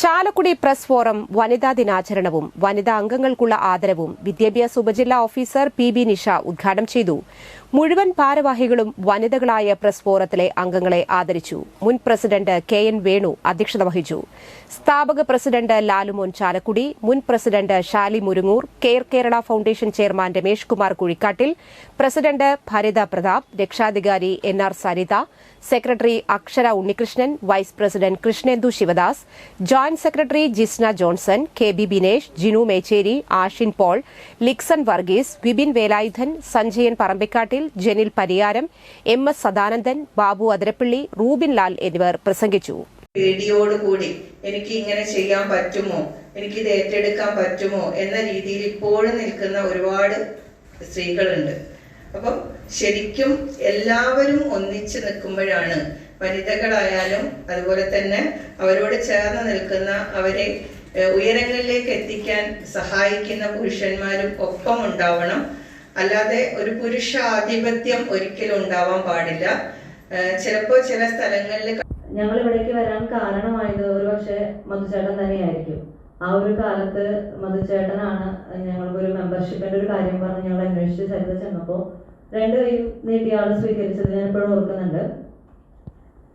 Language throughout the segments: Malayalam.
ചാലക്കുടി പ്രസ് ഫോറം വനിതാ ദിനാചരണവും വനിതാ അംഗങ്ങൾക്കുള്ള ആദരവും വിദ്യാഭ്യാസ ഉപജില്ലാ ഓഫീസർ പി ബി നിഷ ഉദ്ഘാടനം ചെയ്തു. മുഴുവൻ ഭാരവാഹികളും വനിതകളായ പ്രസ് ഫോറത്തിലെ അംഗങ്ങളെ ആദരിച്ചു. മുൻ പ്രസിഡന്റ് കെ എൻ വേണു അധ്യക്ഷത വഹിച്ചു. സ്ഥാപക പ്രസിഡന്റ് ലാലുമോൻ ചാലക്കുടി മുൻ president Shali Murungoor care Kerala foundation chairman Ramesh Kumar Kuzhikkattil president Bharitha Prathap രക്ഷാധികാരി N R Saritha secretary Akshara Unnikrishnan vice president Krishnendu Sivadas joint secretary Jisna Johnson K B Binesh Jinu Mecheri Ashin Paul Lixon Varghese Vipin Velayudhan Sanjayan Parambikkattil Janil Pariyaram M S Sadanandan Babu Athirappilly Rubin Lal എന്നിവർ പ്രസംഗിച്ചു. പേടിയോടുകൂടി എനിക്ക് ഇങ്ങനെ ചെയ്യാൻ പറ്റുമോ? എനിക്ക് ഇത് ഏറ്റെടുക്കാൻ പറ്റുമോ? എന്ന രീതിയിൽ ഇപ്പോഴും നിൽക്കുന്ന ഒരുപാട് സ്ത്രീകളുണ്ട്. അപ്പം ശരിക്കും എല്ലാവരും ഒന്നിച്ചു നിൽക്കുമ്പോഴാണ് വനിതകളായാലും അതുപോലെ തന്നെ അവരോട് ചേർന്ന് നിൽക്കുന്ന അവരെ ഉയരങ്ങളിലേക്ക് എത്തിക്കാൻ സഹായിക്കുന്ന പുരുഷന്മാരും ഒപ്പം ഉണ്ടാവണം. അല്ലാതെ ഒരു പുരുഷ ആധിപത്യം ഒരിക്കലും ഉണ്ടാവാൻ പാടില്ല. ചിലപ്പോ ചില സ്ഥലങ്ങളിൽ ഞങ്ങൾ ഇവിടേക്ക് വരാൻ കാരണമായത് ഒരു പക്ഷേ മധുചേട്ടൻ തന്നെയായിരിക്കും. ആ ഒരു കാലത്ത് മധുചേട്ടനാണ് ഞങ്ങൾക്ക് ഒരു മെമ്പർഷിപ്പിന്റെ ഒരു കാര്യം പറഞ്ഞ് ഞങ്ങൾ അന്വേഷിച്ച് ചെന്ന് ചെന്നപ്പോൾ രണ്ടുപേരും നീട്ടിയാൾ സ്വീകരിച്ചത് ഞാൻ ഇപ്പോഴും ഓർക്കുന്നുണ്ട്.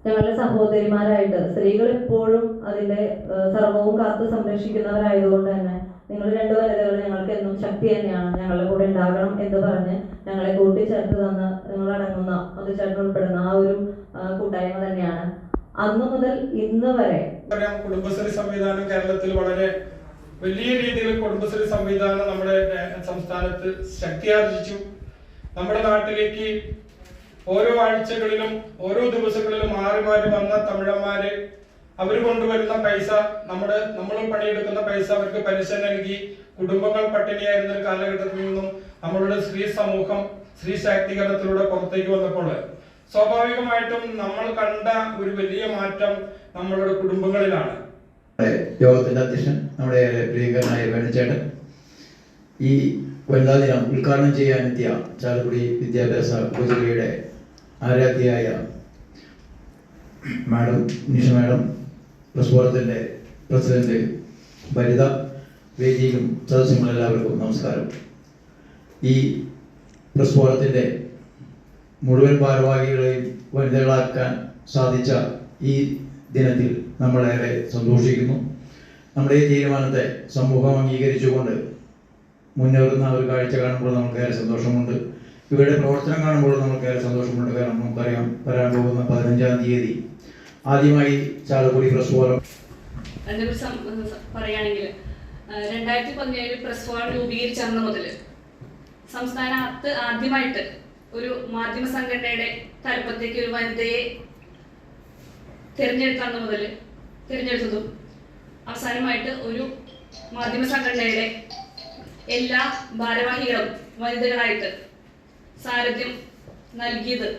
ഞങ്ങളുടെ സഹോദരിമാരായിട്ട് സ്ത്രീകൾ എപ്പോഴും അതിന്റെ സർവവും കാത്ത് സംരക്ഷിക്കുന്നവരായതുകൊണ്ട് തന്നെ നിങ്ങൾ രണ്ട് വനിതകൾ ഞങ്ങൾക്ക് എന്നും ശക്തി തന്നെയാണ് ഞങ്ങളുടെ കൂടെ ഉണ്ടാകണം എന്ന് പറഞ്ഞ് ഞങ്ങളെ കൂട്ടിച്ചേർത്ത് തന്ന നിങ്ങൾ അടങ്ങുന്ന ചേർന്ന് ഉൾപ്പെടുന്ന ആ ഒരു കൂട്ടായ്മ തന്നെയാണ്. അന്ന് മുതൽ ഇന്ന് വരെ കുടുംബശ്രീ സംവിധാനം കേരളത്തിൽ വളരെ വലിയ രീതിയിൽ കുടുംബശ്രീ സംവിധാനം നമ്മുടെ സംസ്ഥാനത്ത് ശക്തിയാർജിച്ചു. നമ്മുടെ നാട്ടിലേക്ക് ഓരോ ആഴ്ചകളിലും ഓരോ ദിവസങ്ങളിലും മാറി മാറി വന്ന തമിഴന്മാര് അവർ കൊണ്ടുവരുന്ന പൈസ നമ്മുടെ നമ്മൾ പണിയെടുക്കുന്ന പൈസ അവർക്ക് പലിശ നൽകി കുടുംബങ്ങൾ പട്ടിണിയായിരുന്ന ഒരു കാലഘട്ടത്തിൽ നിന്നും നമ്മളുടെ സ്ത്രീ സമൂഹം സ്ത്രീ ശാക്തീകരണത്തിലൂടെ പുറത്തേക്ക് വന്നപ്പോൾ സ്വാഭാവികമായിട്ടും നമ്മൾ കണ്ട ഒരു വലിയ മാറ്റം നമ്മളുടെ കുടുംബങ്ങളിലാണ്. യോഗത്തിന്റെ അധ്യക്ഷൻ നമ്മുടെ പ്രിയങ്കരനായ വേണുചേട്ടൻ ഈ വനിതാ ദിനം ഉദ്ഘാടനം ചെയ്യാനെത്തിയ ചാലക്കുടി വിദ്യാഭ്യാസ ഉപജില്ലയുടെ ആരാധ്യയായ മാഡം നിഷ മാഡം പ്രസ് ഫോറത്തിന്റെ പ്രസിഡന്റ് ഭരിത വേദിയിലും സദസ്യങ്ങളെല്ലാവർക്കും നമസ്കാരം. ഈ പ്രസ് ഫോറത്തിന്റെ മുഴുവൻ ഭാരവാഹികളെയും വനിതകളാക്കാൻ സാധിച്ച ഈ ദിനത്തിൽ നമ്മളേറെ സന്തോഷിക്കുന്നു. നമ്മുടെ ഈ തീരുമാനത്തെ സമൂഹം അംഗീകരിച്ചുകൊണ്ട് മുന്നേറുന്ന ഒരു കാഴ്ച കാണുമ്പോൾ നമുക്കേറെ സന്തോഷമുണ്ട്. ഇവരുടെ പ്രവർത്തനം കാണുമ്പോൾ നമുക്ക് ഏറെ സന്തോഷമുണ്ട്. കാരണം നമുക്കറിയാം വരാൻ പോകുന്ന പതിനഞ്ചാം തീയതി ആദ്യമായി ചാലക്കുടി പ്രസ് ഫോറം പറയുകയാണെങ്കിൽ രണ്ടായിരത്തി പതിനേഴ് പ്രസ് ഫോറം രൂപീകരിച്ച മുതൽ സംസ്ഥാനത്ത് ആദ്യമായിട്ട് ഒരു മാധ്യമ സംഘടനയുടെ തലപ്പത്തേക്ക് ഒരു വനിതയെ തിരഞ്ഞെടുത്ത മുതൽ തിരഞ്ഞെടുത്തതും അവസാനമായിട്ട് ഒരു മാധ്യമ സംഘടനയുടെ എല്ലാ ഭാരവാഹികളും വനിതകളായിട്ട് സാരഥ്യം നൽകിയത്.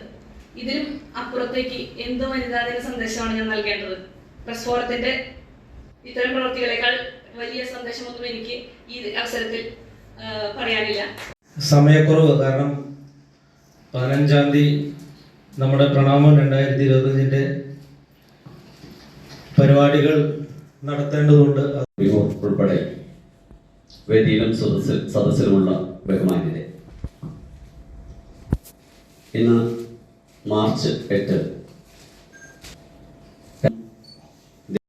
ഇതിനും അപ്പുറത്തേക്ക് എന്ത് വനിതാദിന സന്ദേശമാണ് ഞാൻ നൽകേണ്ടത്. പ്രസ് ഫോറത്തിന്റെ ഇത്തരം പ്രവർത്തികളെക്കാൾ വലിയ സന്ദേശമൊന്നും എനിക്ക് ഈ അവസരത്തിൽ പറയാനില്ല. സമയക്കുറവ് കാരണം പതിനഞ്ചാം തീയതി നമ്മുടെ പ്രണാമം രണ്ടായിരത്തി ഇരുപത്തഞ്ചിന്റെ പരിപാടികൾ നടത്തേണ്ടതുണ്ട്. ഉൾപ്പെടെ വേദിയിലും സദസ്സിൽ സദസ്സിലുമുള്ള ബഹുമാന്യരെ ഇന്ന് മാർച്ച് എട്ട്